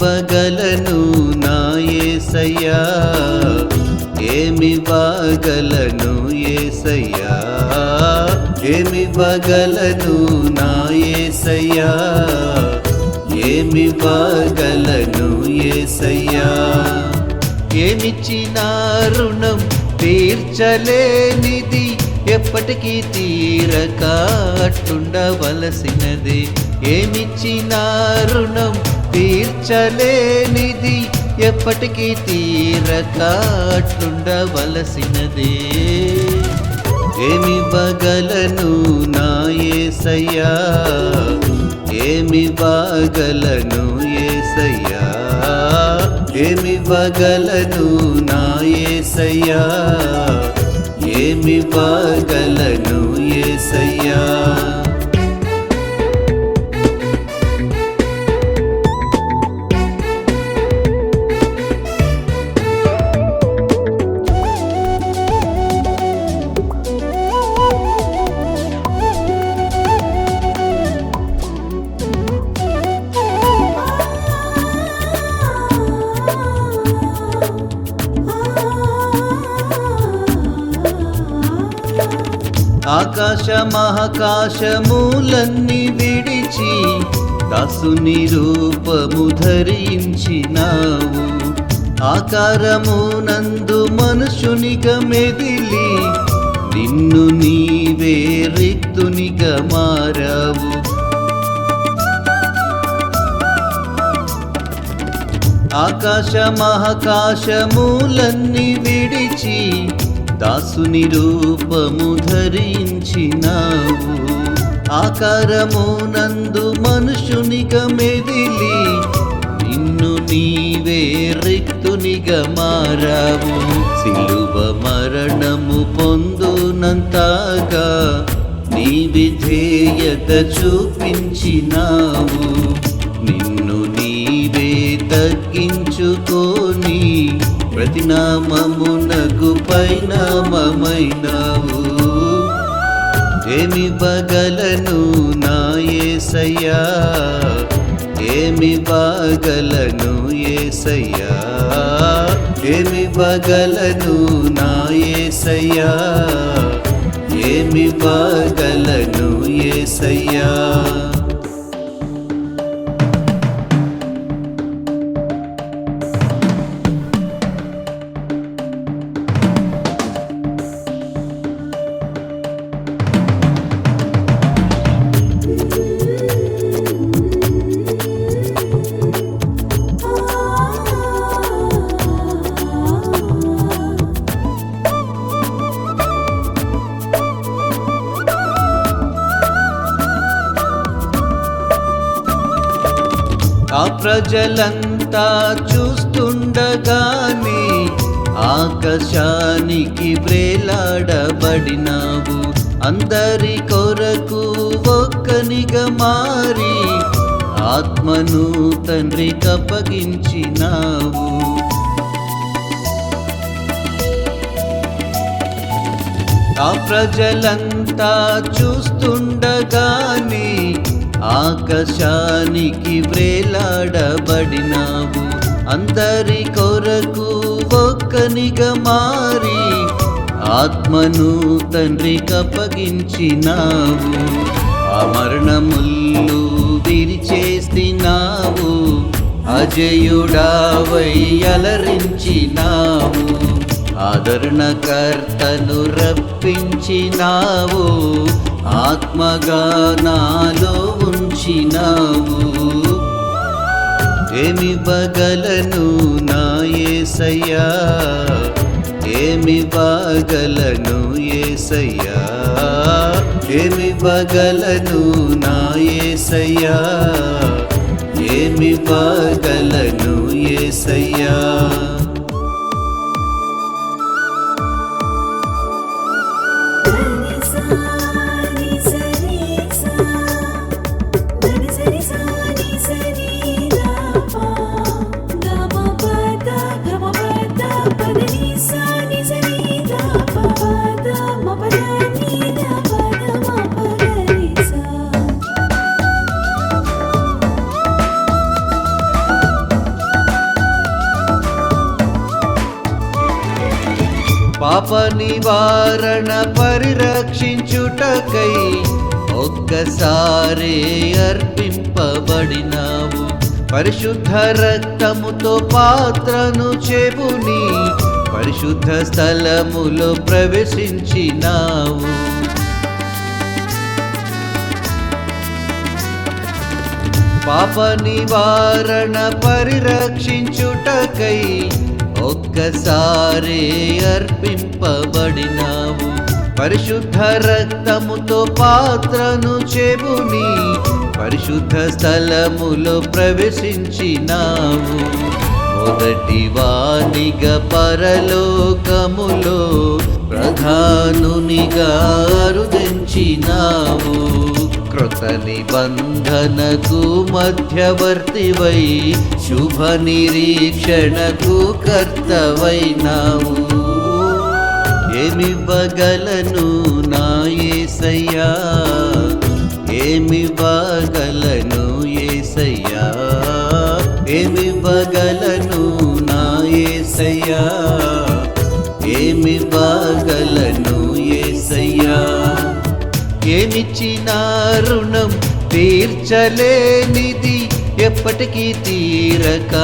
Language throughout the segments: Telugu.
ఏమివ్వగలను నాయసయ్యా ఏమివ్వగలను ఏసయ్యా? ఏమివ్వగలను నాయసయ్యా ఏమివ్వగలను ఏసయ్యా? ఏమిచ్చిన రుణం తీర్చలేనిది ఎప్పటికీ తీరక అట్లుండవలసినది ఏమిచ్చిన రుణం తీర్చలేనిది ఎప్పటికీ తీరకాట్లుండవలసినదే. ఏమి బగలను నాయసయ్యా ఏమి బాగలను ఏసయ్యా? ఏమి బగలను నాయసయ్యా ఏమి బాగలను ఏసయ్యా? ఆకాశ మహాకాశములన్నీ విడిచి దాసుని రూపము ధరించినావు. ఆకారము నందు మనుషునిగా మెదిలి నిన్ను నీవే రిక్తునిక మారావు. ఆకాశ మహాకాశములన్నీ విడిచి దాసుని రూపము ధరించినావు. ఆకారము నందు మనుషునిగా మెదిలి నిన్ను నీవే రిక్తునిగా మారావు. సిలువ మరణము పొందునంతగా నీ విధేయత చూపించినావు. నిన్ను నీవే తగ్గించుకోని ప్రతి నామమునకు పైనామైనావు ఏమి బగలను నా ఏసయ్యా? ఏమి బాగలను ఏసయ్యా? ఏమి బగలను నా ఏసయ్యా? ఏమి బాగలను ఏసయ్యా? ప్రజలంతా చూస్తుండగానే ఆకాశానికి వ్రేలాడబడినావు అందరి కొరకు ఒక్కనిగా మారి ఆత్మను తండ్రి కప్పగించినావు ఆ ప్రజలంతా చూస్తుండగానే ఆకాశానికి వేలాడబడినావు. అందరి కొరకు ఒక్కనిగా మారి ఆత్మను తండ్రి కప్పగించినావు అమరణముల్లు మరణముల్లు విరిచేసినావు. అజయుడావై అలరించినావు. ఆదరణకర్తను రప్పించినావు ఆత్మగా నాలో ఉంచినావు. ఏమి బగలను నాయసయ్యా ఏమి బాగలను ఏసయ్యా. ఏమి బగలను నాయసయ్యా ఏమి బాగలను ఏసయ్యా. నివారణ పరిరక్షించుటకై ఒక్కసారే అర్పింపబడినావు. పరిశుద్ధ రక్తముతో పాత్రను చెబుని పరిశుద్ధ స్థలములో ప్రవేశించినావు. పాప నివారణ పరిరక్షించుటకై ఒక్కసారే అర్పింపబడినావు. పరిశుద్ధ రక్తముతో పాత్రను చెబుని పరిశుద్ధ స్థలములో ప్రవేశించినావు. మొదటి వానిగా పరలోకములో ప్రధానునిగా అరుదించినావు. కృత నిబంధనకు మధ్యవర్తివై శుభ నిరీక్షణకు కర్తవైనావు ఏమి బగలను నా యేసయ్యా ఏమి బగలను యేసయ్యా ఏమి బగలను నా యేసయ్యా ఏమిచ్చిన రుణం తీర్చలేనిది. ఎప్పటికీ తీరక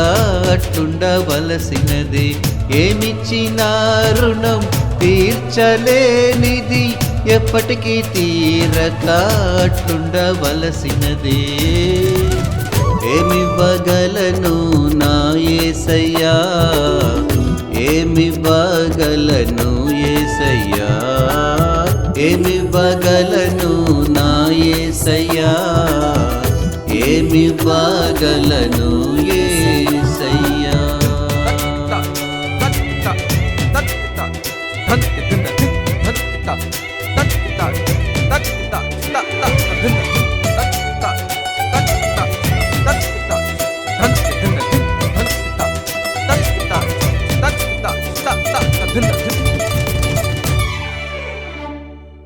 అట్టుండవలసినది ఏమిచ్చిన రుణం తీర్చలేనిది. ఎప్పటికీ తీరక అట్టుండవలసినదే ఏమివ్వగలను నా ఏసయ్యా? ఏమివ్వగలను ఏసయ్యా? యేసయ్యా ఏమి బగలను నా యేసయ్యా ఏమి బగలను యేసయ్యా ధన్